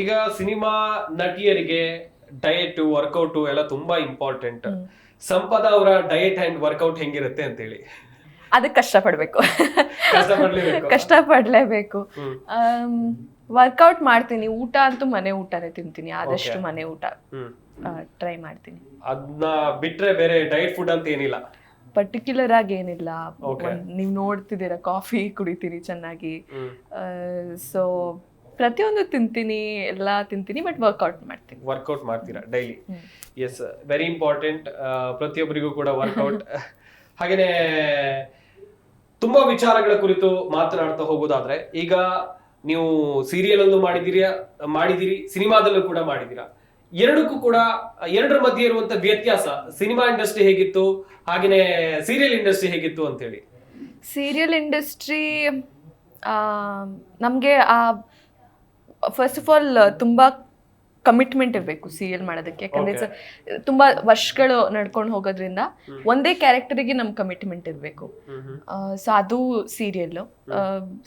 ಈಗ cinema ನಟಿಯರಿಗೆ diet workout ಎಲ್ಲ ತುಂಬಾ ಇಂಪಾರ್ಟೆಂಟ್ ಸಂಪದ ಅವರ ಡಯಟ್ ಅಂಡ್ ವರ್ಕೌಟ್ ಹೆಂಗಿರುತ್ತೆ ಅಂತ ಹೇಳಿ ಅದಕ್ಕೆ ಕಷ್ಟಪಡ್ಬೇಕು. ಕಷ್ಟಪಡ್ಲೇಬೇಕು. ವರ್ಕೌಟ್ ಮಾಡ್ತೀನಿ. ಊಟ ಅಂತೂ ಮನೆ ಊಟನೇ ತಿಂತೀನಿ. ಆದಷ್ಟು ಮನೆ ಊಟ. ಟ್ರೈ ಮಾಡ್ತೀನಿ. ಅದನ್ನ ಬಿಟ್ರೆ ಬೇರೆ ಡಯಟ್ ಫುಡ್ ಅಂತ ಏನಿಲ್ಲ. ಪರ್ಟಿಕ್ಯುಲರ್ ಆಗಿ ಏನಿಲ್ಲ. ನೀವು ನೋಡ್ತಿದ್ದೀರಾ ಕಾಫಿ ಕುಡಿತೀನಿ ಚೆನ್ನಾಗಿ. ಸೊ ಪ್ರತಿಯೊಂದು ತಿಂತೀನಿ ಎಲ್ಲ ತಿಂತೀನಿ ಬಟ್ ವರ್ಕೌಟ್ ಮಾಡ್ತೀನಿ. ವರ್ಕೌಟ್ ಮಾಡ್ತೀರಾ? ಡೈಲಿ ಎಸ್ ವೆರಿ ಇಂಪಾರ್ಟೆಂಟ್ ಪ್ರತಿಯೊಬ್ಬರಿಗೂ ಕೂಡ ವರ್ಕೌಟ್ ಹಾಗೇನೆ ತುಂಬಾ ವಿಚಾರಗಳ ಕುರಿತು ಮಾತನಾಡ್ತಾ ಹೋಗೋದಾದ್ರೆ ಈಗ ನೀವು ಸೀರಿಯಲ್ ಅಲ್ಲೂ ಮಾಡಿದಿರಿ ಮಾಡಿದಿರಿ ಸಿನಿಮಾದಲ್ಲೂ ಕೂಡ ಮಾಡಿದಿರಾ ಎರಡಕ್ಕೂ ಕೂಡ ಎರಡರ ಮಧ್ಯೆ ಇರುವಂತ ವ್ಯತ್ಯಾಸ ಸಿನಿಮಾ ಇಂಡಸ್ಟ್ರಿ ಹೇಗಿತ್ತು? ಹಾಗೇನೆ ಸೀರಿಯಲ್ ಇಂಡಸ್ಟ್ರಿ ಹೇಗಿತ್ತು ಅಂತ ಹೇಳಿ ಸೀರಿಯಲ್ ಇಂಡಸ್ಟ್ರಿ ನಮಗೆ ಆ ಫಸ್ಟ್ ಆಫ್ ಆಲ್ ತುಂಬ ಕಮಿಟ್ಮೆಂಟ್ ಇರಬೇಕು ಸೀರಿಯಲ್ ಮಾಡೋದಕ್ಕೆ. ಯಾಕಂದ್ರೆ it's a- ತುಂಬಾ ವರ್ಷಗಳು ನಡ್ಕೊಂಡು ಹೋಗೋದ್ರಿಂದ ಒಂದೇ ಕ್ಯಾರೆಕ್ಟರಿಗೆ ನಮ್ ಕಮಿಟ್ಮೆಂಟ್ ಇರಬೇಕು. ಸೊ ಅದು ಸೀರಿಯಲ್ಲು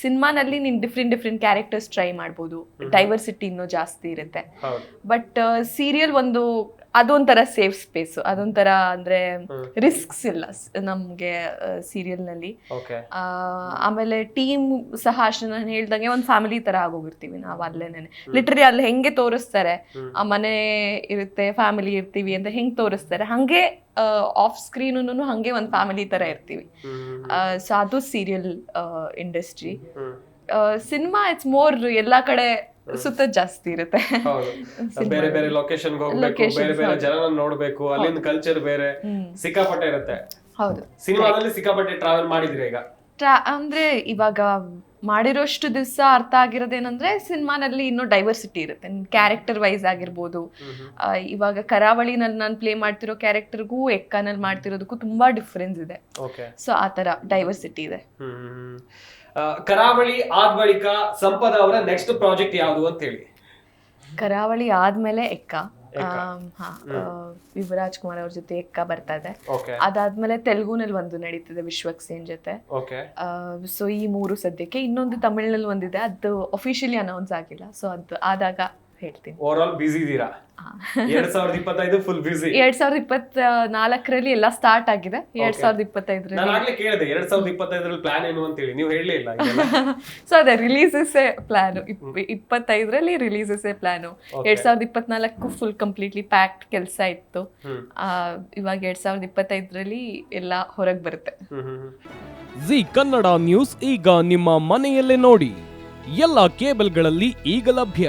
ಸಿನಿಮಾನಲ್ಲಿ ನೀನು ಡಿಫ್ರೆಂಟ್ ಡಿಫ್ರೆಂಟ್ ಕ್ಯಾರೆಕ್ಟರ್ಸ್ ಟ್ರೈ ಮಾಡ್ಬೋದು. ಡೈವರ್ಸಿಟಿ ಇನ್ನೂ ಜಾಸ್ತಿ ಇರುತ್ತೆ. ಹೌದು. ಬಟ್ ಸೀರಿಯಲ್ ಒಂದು ಅದೊಂಥರ ಸೇಫ್ ಸ್ಪೇಸ್ ಅದೊಂಥರ ಅಂದ್ರೆ ರಿಸ್ಕ್ಸ್ ಇಲ್ಲ ನಮ್ಗೆ ಸೀರಿಯಲ್ನಲ್ಲಿ ನಲ್ಲಿ. ಆಮೇಲೆ ಟೀಮ್ ಸಹ ಅಷ್ಟೇ ನಾನು ಹೇಳ್ದಂಗೆ ಒಂದು ಫ್ಯಾಮಿಲಿ ತರ ಆಗೋಗಿರ್ತೀವಿ ನಾವು ಅಲ್ಲೇನೆ. ಲಿಟ್ರಲಿ ಅಲ್ಲಿ ಹೆಂಗೆ ತೋರಿಸ್ತಾರೆ ಆ ಮನೆ ಇರುತ್ತೆ ಫ್ಯಾಮಿಲಿ ಇರ್ತೀವಿ ಅಂತ ಹೆಂಗ್ ತೋರಿಸ್ತಾರೆ ಹಂಗೆ ಆಫ್ ಸ್ಕ್ರೀನು ಹಂಗೆ ಒಂದು ಫ್ಯಾಮಿಲಿ ತರ ಇರ್ತೀವಿ. ಸೊ ಅದು serial industry cinema it's more ಎಲ್ಲಾ ಕಡೆ ಸುತ್ತ ಜಾಸ್ತಿ ಇರುತ್ತೆ. ಬೇರೆ ಬೇರೆ ಲೊಕೇಶನ್ ಹೋಗ್ಬೇಕು ಬೇರೆ ಬೇರೆ. ಜನನ ನೋಡ್ಬೇಕು ಅಲ್ಲಿನ ಕಲ್ಚರ್ ಬೇರೆ. ಸಿಕ್ಕಾಪಟ್ಟೆ ಇರುತ್ತೆ. ಹೌದು. ಸಿನಿಮಾದಲ್ಲಿ ಸಿಕ್ಕಾಪಟ್ಟೆ ಟ್ರಾವೆಲ್ ಮಾಡಿದ್ರೆ ಈಗ? ಅಂದ್ರೆ ಇವಾಗ ಮಾಡಿರೋಷ್ಟು ದಿವಸ ಅರ್ಥ ಆಗಿರೋದೇನಂದ್ರೆ ಸಿನಿಮಾನಲ್ಲಿ ಇನ್ನೂ ಡೈವರ್ಸಿಟಿ ಇರುತ್ತೆ. ಕ್ಯಾರೆಕ್ಟರ್ ವೈಸ್ ಆಗಿರ್ಬೋದು. ಇವಾಗ ಕರಾವಳಿನಲ್ಲಿ ನಾನು ಪ್ಲೇ ಮಾಡ್ತಿರೋ ಕ್ಯಾರೆಕ್ಟರ್ಗೂ ಎಕ್ಕಾನಲ್ಲಿ ಮಾಡ್ತಿರೋದಕ್ಕೂ ತುಂಬಾ ಡಿಫ್ರೆನ್ಸ್ ಇದೆ. ಸೊ ಆ ತರ ಡೈವರ್ಸಿಟಿ ಇದೆ. ಕರಾವಳಿ ಆದ ಬಳಿಕ ಸಂಪದ ಅವರ ನೆಕ್ಸ್ಟ್ ಪ್ರಾಜೆಕ್ಟ್ ಯಾವುದು ಅಂತ ಹೇಳಿ. ಕರಾವಳಿ ಆದ್ಮೇಲೆ ಎಕ್ಕ. ಯುವರಾಜ್ ಕುಮಾರ್ ಅವ್ರ ಜೊತೆ ಎಕ್ಕ ಬರ್ತಾ ಇದೆ. ಅದಾದ್ಮೇಲೆ ತೆಲುಗುನಲ್ಲಿ ಒಂದು ನಡೀತಿದೆ ವಿಶ್ವಕ್ ಸೇನ್ ಜೊತೆ ಸೊ ಈ ಮೂರು ಸದ್ಯಕ್ಕೆ ಇನ್ನೊಂದು ತಮಿಳ್ನಲ್ಲಿ ಒಂದಿದೆ. ಅದು ಅಫಿಷಿಯಲಿ ಅನೌನ್ಸ್ ಆಗಿಲ್ಲ. ಸೊ ಅದು ಆದಾಗ ಹೇಳ್ತೀನಿ. ಓವರ್ ಆಲ್ ಬ್ಯುಸಿ ಇದ್ದೀರಾ. ಎರಡ್ ಸಾವಿರದ ಇಪ್ಪತ್ತೈದು ಫುಲ್ ಬ್ಯುಸಿ ಎರಡ್ ಸಾವಿರದ ಇಪ್ಪತ್ತ ನಾಲ್ಕರಲ್ಲಿ ಎಲ್ಲ ಸ್ಟಾರ್ಟ್ ಆಗಿದೆ. ಎರಡ್ ಸಾವಿರದ ಸಾವಿರದ ನಾನು ಇಪ್ಪತ್ತೈದರಲ್ಲಿ ಆಗ್ಲೇ ಕೇಳಿದೆ ಎರಡ್ ಸಾವಿರದ ಇಪ್ಪತ್ತೈದರಲ್ಲಿ ಪ್ಲಾನ್ ಏನು ಅಂತ ಹೇಳಿ ನೀವು ಹೇಳಲೇ ಇಲ್ಲ. ಸೊ ಅದೇ ರಿಲೀಸಸ್ ಪ್ಲಾನ್ ಇಪ್ಪತ್ತೈದರಲ್ಲಿ ರಿಲೀಸಸ್ ಪ್ಲಾನು. ಎರಡ್ ಸಾವಿರದ ಇಪ್ಪತ್ನಾಲ್ಕು ಫುಲ್ ಕಂಪ್ಲೀಟ್ಲಿ ಪ್ಯಾಕ್ಡ್ ಕೆಲಸ ಇತ್ತು. ಆ, ಇವಾಗ ಎರಡ್ ಸಾವಿರದ ಇಪ್ಪತ್ತೈದರಲ್ಲಿ ಎಲ್ಲ ಹೊರಗೆ ಬರುತ್ತೆ. ಜಿ ಕನ್ನಡ ನ್ಯೂಸ್ ಈಗ ನಿಮ್ಮ ಮನೆಯಲ್ಲೇ ನೋಡಿ. ಎಲ್ಲ ಕೇಬಲ್ಗಳಲ್ಲಿ ಈಗ ಲಭ್ಯ.